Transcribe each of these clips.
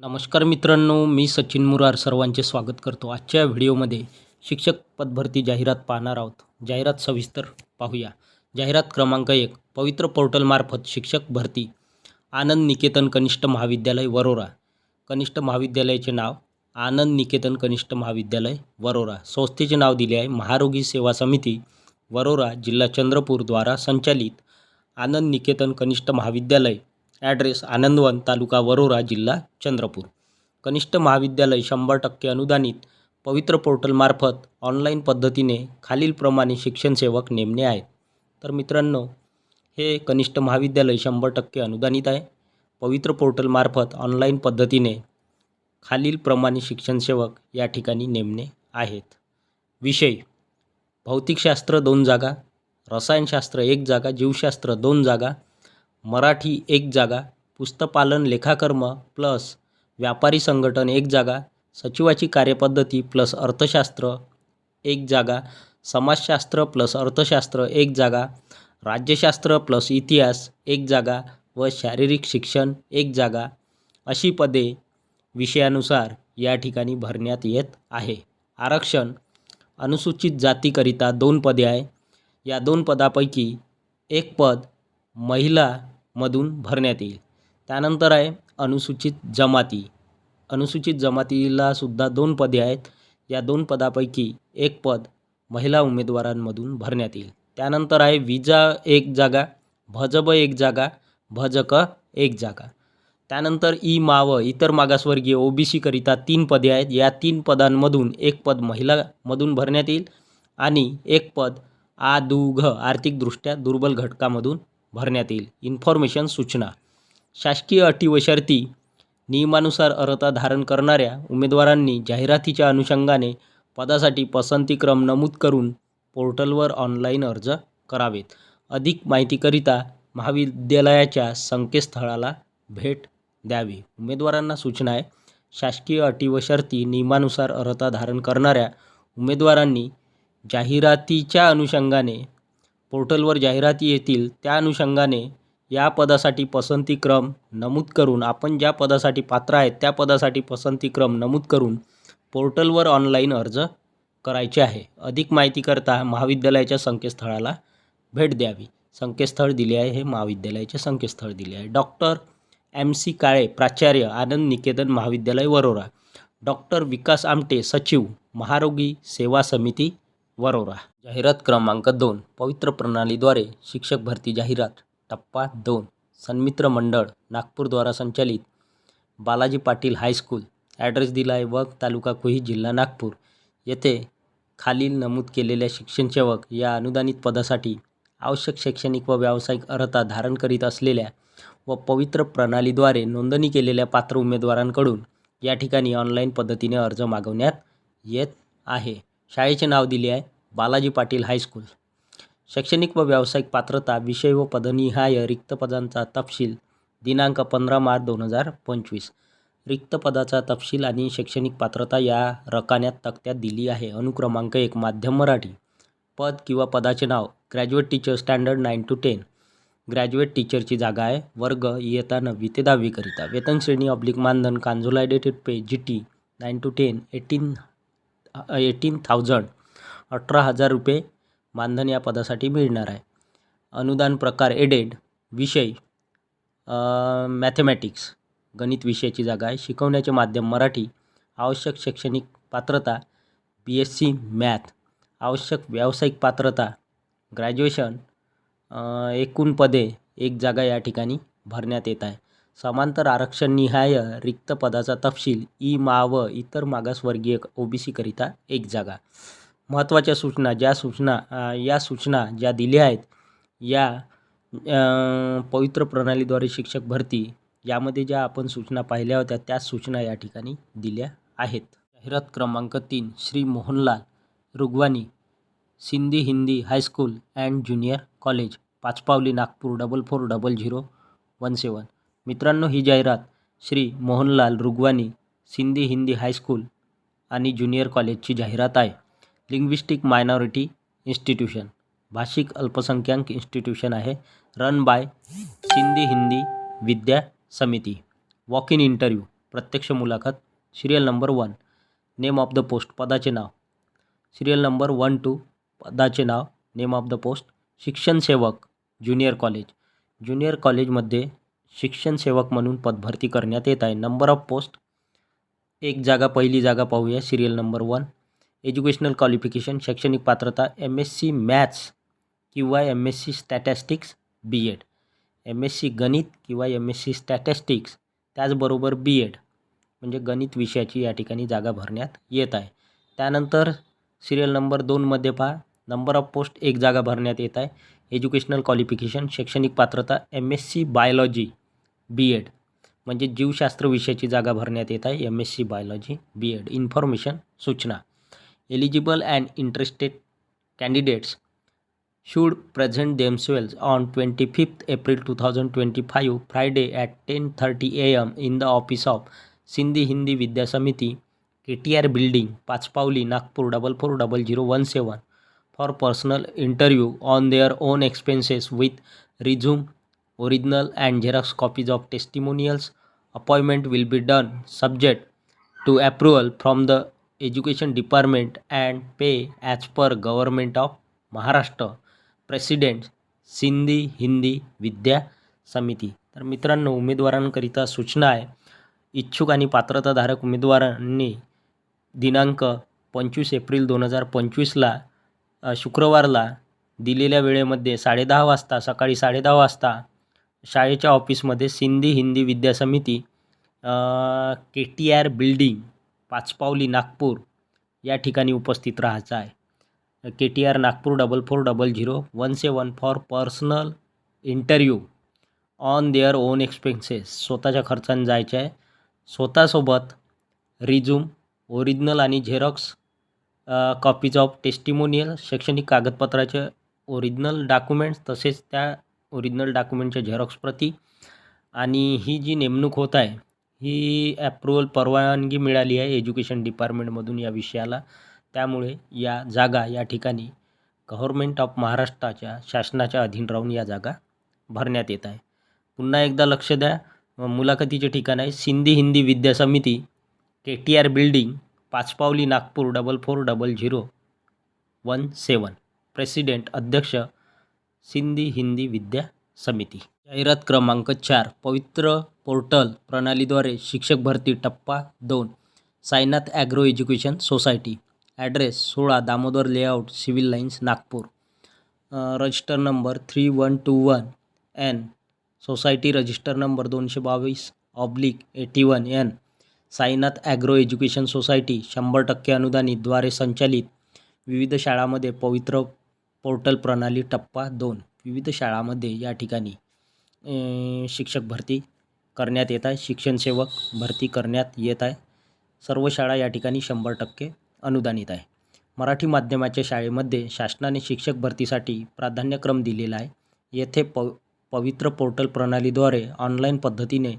नमस्कार मित्रांनो मी सचिन मुरार सर्वांचे स्वागत करतो आजच्या व्हिडिओमध्ये. शिक्षक पदभरती जाहिरात पाहणार आहोत. जाहिरात सविस्तर पाहूया. जाहिरात क्रमांक एक पवित्र पोर्टलमार्फत शिक्षक भरती. आनंद निकेतन कनिष्ठ महाविद्यालय वरोरा. कनिष्ठ महाविद्यालयाचे नाव आनंद निकेतन कनिष्ठ महाविद्यालय वरोरा. संस्थेचे नाव दिले आहे महारोगी सेवा समिती वरोरा जिल्हा चंद्रपूरद्वारा संचालित आनंद निकेतन कनिष्ठ महाविद्यालय. ॲड्रेस आनंदवन तालुका वरोरा जिल्हा चंद्रपूर. कनिष्ठ महाविद्यालय शंभर टक्के अनुदानित पवित्र पोर्टलमार्फत ऑनलाईन पद्धतीने खालीलप्रमाणे शिक्षणसेवक नेमणे आहेत. तर मित्रांनो हे कनिष्ठ महाविद्यालय शंभर टक्के अनुदानित आहे. पवित्र पोर्टलमार्फत ऑनलाईन पद्धतीने खालीलप्रमाणे शिक्षणसेवक या ठिकाणी नेमणे आहेत. विषय भौतिकशास्त्र दोन जागा रसायनशास्त्र एक जागा जीवशास्त्र दोन जागा मराठी एक जागा पुस्तपालन लेखाकर्म प्लस व्यापारी संघटन एक जागा सचिवाची कार्यपद्धती प्लस अर्थशास्त्र एक जागा समाजशास्त्र प्लस अर्थशास्त्र एक जागा राज्यशास्त्र प्लस इतिहास एक जागा व शारीरिक शिक्षण एक जागा अशी पदे विषयानुसार या ठिकाणी भरण्यात येत आहे. आरक्षण अनुसूचित जातीकरिता दोन पदे आहे. या दोन पदापैकी एक पद महिला मधून भरण्यात येईल. त्यानंतर आहे अनुसूचित जमाती. अनुसूचित जमातीला सुद्धा दोन पदे आहेत. या दोन पदापैकी एक पद महिला उमेदवारांमधून भरण्यात येईल. त्यानंतर आहे विजा एक जागा भजब एक जागा भजक एक जागा. त्यानंतर ई माव इतर मागासवर्गीय ओबीसीकरिता तीन पदे आहेत. या तीन पदांमधून एक पद महिलामधून भरण्यात येईल आणि एक पद आ आर्थिकदृष्ट्या दुर्बल घटकामधून भरण्यात येईल इन्फॉर्मेशन सूचना. शासकीय अटी व शर्ती नियमानुसार अर्हता धारण करणाऱ्या उमेदवारांनी जाहिरातीच्या अनुषंगाने पदासाठी पसंतीक्रम नमूद करून पोर्टलवर ऑनलाईन अर्ज करावेत. अधिक माहितीकरिता महाविद्यालयाच्या संकेतस्थळाला भेट द्यावी. उमेदवारांना सूचना आहे शासकीय अटी व शर्ती नियमानुसार अर्हता धारण करणाऱ्या उमेदवारांनी जाहिरातीच्या अनुषंगाने पोर्टलवर जाहिराती येतील त्या अनुषंगाने या पदासाठी पसंतीक्रम नमूद करून आपण ज्या पदासाठी पात्र आहेत त्या पदासाठी पसंतीक्रम नमूद करून पोर्टलवर ऑनलाईन अर्ज करायचे आहे. अधिक माहितीकरता महाविद्यालयाच्या संकेतस्थळाला भेट द्यावी. संकेतस्थळ दिले आहे हे महाविद्यालयाचे संकेतस्थळ दिले आहे. डॉक्टर एम सी काळे प्राचार्य आनंद निकेतन महाविद्यालय वरोरा. डॉक्टर विकास आमटे सचिव महारोगी सेवा समिती वरोरा. जाहिरात क्रमांक दोन. पवित्र प्रणालीद्वारे शिक्षक भरती जाहिरात. टप्पा दोन. सन्मित्र मंडळ नागपूरद्वारा संचालित. बालाजी पाटील हायस्कूल ॲड्रेस दिला आहे वग तालुका कुही जिल्हा नागपूर. येथे खालील नमूद केलेल्या शिक्षणसेवक या अनुदानित पदासाठी आवश्यक शैक्षणिक व व्यावसायिक अर्हता धारण करीत असलेल्या व पवित्र प्रणालीद्वारे नोंदणी केलेल्या पात्र उमेदवारांकडून या ठिकाणी ऑनलाईन पद्धतीने अर्ज मागवण्यात येत आहे. शाळेचे नाव दिले आहे बालाजी पाटील हायस्कूल शैक्षणिक व व्यावसायिक पात्रता विषय व पदनिहाय रिक्त पदांचा तपशील दिनांक पंधरा मार्च दोन हजार पंचवीस. रिक्त पदाचा तपशील आणि शैक्षणिक पात्रता या रकान्यात तक्त्यात दिली आहे. अनुक्रमांक एक माध्यम मराठी. पद किंवा पदाचे नाव graduate teacher standard nine to ten. Graduate टीचरची जागा आहे वर्ग इयत्ता नववी ते दहावीकरिता. वेतन श्रेणी ऑब्लिक मानधन consolidated pay G T nine to ten eighteen eighteen thousand अठरा हजार रुपये मानधन या पदासाठी मिळणार आहे अनुदान प्रकार एडेड विषय मॅथेमॅटिक्स गणित विषयाची जागा आहे शिकवण्याचे माध्यम मराठी आवश्यक शैक्षणिक पात्रता बी एस सी मॅथ आवश्यक व्यावसायिक पात्रता ग्रॅज्युएशन एकूण पदे एक जागा या ठिकाणी भरण्यात येत आहे समांतर आरक्षण निहाय रिक्त पदाचा तपशील ई मा व इतर मागासवर्गीय ओ बी सीकरिता एक जागा. महत्त्वाच्या सूचना ज्या सूचना या सूचना ज्या दिल्या आहेत या पवित्र प्रणालीद्वारे शिक्षक भरती यामध्ये ज्या आपण सूचना पाहिल्या होत्या त्याच सूचना या ठिकाणी दिल्या आहेत. जाहिरात क्रमांक तीन Shri Mohanlal Rugwani Sindhi Hindi high school and junior college Pachpaoli Nagpur double four double zero one seven. मित्रांनो ही जाहिरात श्री मोहनलाल रुगवानी सिंधी हिंदी हायस्कूल आणि ज्युनियर कॉलेजची जाहिरात आहे. लिंग्विस्टिक मायनॉरिटी इन्स्टिट्यूशन भाषिक अल्पसंख्याक इन्स्टिट्यूशन आहे. Run by Sindhi Hindi Vidya Samiti. Walk in interview प्रत्यक्ष मुलाखत serial number one name of the post पदाचे नाव. सिरियल नंबर वन टू पदाचे नाव नेम ऑफ द पोस्ट शिक्षण सेवक ज्युनियर कॉलेज ज्युनियर कॉलेजमध्ये शिक्षण सेवक म्हणून पदभरती करण्यात येत आहे. नंबर ऑफ पोस्ट एक जागा पहिली जागा पाहूया. Serial number one educational qualification शैक्षणिक पात्रता एम एस सी मॅथ्स किंवा M S C statistics B Ed M S C गणित किंवा एम एस सी स्टॅटॅस्टिक्स त्याचबरोबर बी एड म्हणजे गणित विषयाची या ठिकाणी जागा भरण्यात येत आहे. त्यानंतर सिरियल नंबर दोनमध्ये पहा. नंबर ऑफ पोस्ट एक जागा भरण्यात येत आहे. एज्युकेशनल क्वालिफिकेशन शैक्षणिक पात्रता M S C biology B Ed म्हणजे जीवशास्त्र विषयाची जागा भरण्यात येत आहे. M S C biology B Ed information सूचना. Eligible and interested candidates should present themselves on twenty fifth April two thousand twenty five Friday at ten thirty A M in the office of Sindhi Hindi Vidya Samiti K T R building Pachpaoli Nagpur double four double zero one seven for personal interview on their own expenses with resume original and xerox copies of testimonials appointment will be done subject to approval from the education department and pay as per government of Maharashtra president Sindhi Hindi Vidya Samiti तर मित्रांनो उमेदवारांकरिता सूचना आहे इच्छुक आणि पात्रताधारक उमेदवारांनी दिनांक पंचवीस April दोन हजार पंचवीसला अ, शुक्रवारला दिलेल्या वेळेमध्ये साडेदहा वाजता सकाळी साडेदहा वाजता शाळेच्या ऑफिसमध्ये Sindhi Hindi Vidya Samiti K T R building Pachpaoli Nagpur या ठिकाणी उपस्थित राहायचं आहे. K T R Nagpur double four double zero one seven for personal interview on their own expenses. स्वतःच्या खर्चाने जायचे आहे. स्वतःसोबत रिझ्यूम ओरिजिनल आणि झेरॉक्स कॉपीज ऑफ टेस्टिमोनियल शैक्षणिक कागदपत्राचे ओरिजिनल डॉक्युमेंट्स तसेच त्या ओरिजिनल डॉक्युमेंटच्या झेरॉक्स प्रती आणि ही जी नेमणूक होत आहे ही ॲप्रुव्हल परवानगी मिळाली आहे एज्युकेशन डिपार्टमेंटमधून या विषयाला. त्यामुळे या जागा या ठिकाणी गव्हर्मेंट ऑफ महाराष्ट्राच्या शासनाच्या अधीन राहून या जागा भरण्यात येत आहे. पुन्हा एकदा लक्ष द्या मुलाखतीचे ठिकाण आहे Sindhi Hindi Vidya Samiti K T R building Pachpaoli Nagpur double four double zero one seven president अध्यक्ष सिंधी हिंदी विद्या समिती. जाहिरात क्रमांक चार पवित्र पोर्टल प्रणालीद्वारे शिक्षक भरती टप्पा दोन Sainath agro education society. Address सोळा Damodar layout civil lines Nagpur. Register number three one two one N society register number दोनशे बावीस oblique eighty one N Sainath agro education society शंभर टक्के अनुदानितद्वारे संचालित. विविध शाळांमध्ये पवित्र पोर्टल प्रणाली टप्पा दोन विविध शाळांमध्ये या ठिकाणी शिक्षक भरती करण्यात येत आहे. शिक्षणसेवक भरती करण्यात येत आहे. सर्व शाळा या ठिकाणी शंभर टक्के अनुदानित आहे. मराठी माध्यमाच्या शाळेमध्ये शासनाने शिक्षक भरतीसाठी प्राधान्यक्रम दिलेला आहे. येथे प पवित्र पोर्टल प्रणालीद्वारे ऑनलाईन पद्धतीने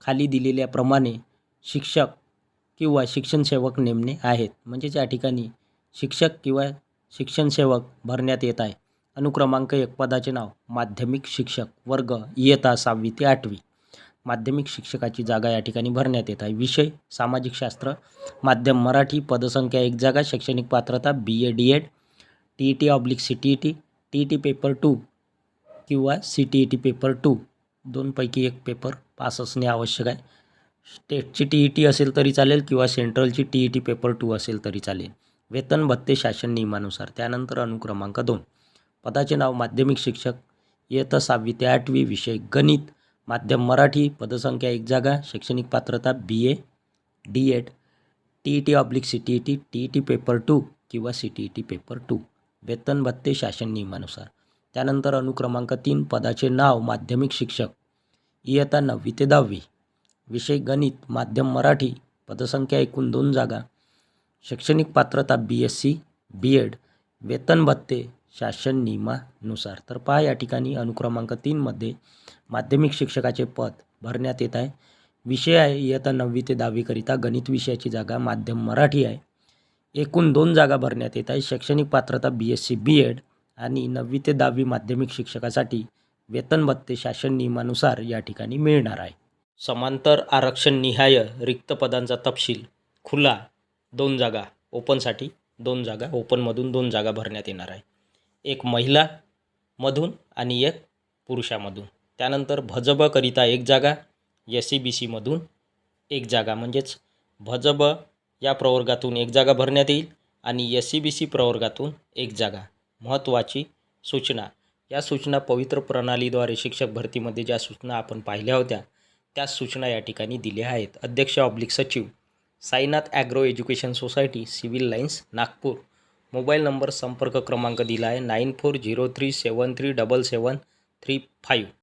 खाली दिलेल्याप्रमाणे शिक्षक किंवा शिक्षणसेवक नेमणे आहेत. म्हणजेच या ठिकाणी शिक्षक किंवा शिक्षणसेवक भरण्यात येत आहे. अनुक्रमांक एक पदाचे नाव माध्यमिक शिक्षक वर्ग इयत्ता सहावी ते आठवी. माध्यमिक शिक्षकाची जागा या ठिकाणी भरण्यात येत आहे. विषय सामाजिक शास्त्र माध्यम मराठी पदसंख्या एक जागा शैक्षणिक पात्रता B A D Ed T E T oblique C T E T T E T paper two किंवा C T E T paper two दोनपैकी एक पेपर पास असणे आवश्यक आहे. स्टेटची टी ई टी असेल तरी चालेल किंवा सेंट्रलची T E T paper two असेल तरी चालेल. वेतन भत्ते शासन नियमानुसार त्यानंतर अनुक्रमांक दोन. पदाचे नाव माध्यमिक शिक्षक इयत्ता सहावी ते आठवी विषय गणित माध्यम मराठी पदसंख्या एक जागा शैक्षणिक पात्रता B A D Ed T E T oblique C T E T T E T paper two किंवा C T E T paper two वेतन भत्ते शासन नियमानुसार. त्यानंतर अनुक्रमांक तीन पदाचे नाव माध्यमिक शिक्षक इयत्ता नववी ते दहावी. विषय गणित माध्यम मराठी पदसंख्या एकूण दोन जागा शैक्षणिक पात्रता B S C B Ed वेतन भत्ते शासन नियमानुसार. तर पहा या ठिकाणी अनुक्रमांक तीनमध्ये माध्यमिक शिक्षकाचे पद भरण्यात येत आहे. विषय आहे इयत्ता नववी ते दहावीकरिता गणित विषयाची जागा माध्यम मराठी आहे. एकूण दोन जागा भरण्यात येत आहे. शैक्षणिक पात्रता B S C B Ed आणि नववी ते दहावी माध्यमिक शिक्षकासाठी वेतन भत्ते शासन नियमानुसार या ठिकाणी मिळणार आहे. समांतर आरक्षण निहाय रिक्त पदांचा तपशील खुला. दोन जागा ओपनसाठी दोन जागा ओपनमधून दोन जागा भरण्यात येणार आहे. एक महिलामधून आणि एक पुरुषामधून. त्यानंतर भजबकरिता एक जागा एस सी बी सीमधून एक जागा. म्हणजेच भजब या प्रवर्गातून एक जागा भरण्यात येईल आणि एस सी बी सी प्रवर्गातून एक जागा. महत्त्वाची सूचना. या सूचना पवित्र प्रणालीद्वारे शिक्षक भरतीमध्ये ज्या सूचना आपण पाहिल्या होत्या त्या सूचना या ठिकाणी दिल्या आहेत. अध्यक्ष ऑब्लिक सचिव Sainath agro education society civil lines Nagpur. Mobile number संपर्क क्रमांक दिला आहे nine four zero three seven three double seven three five.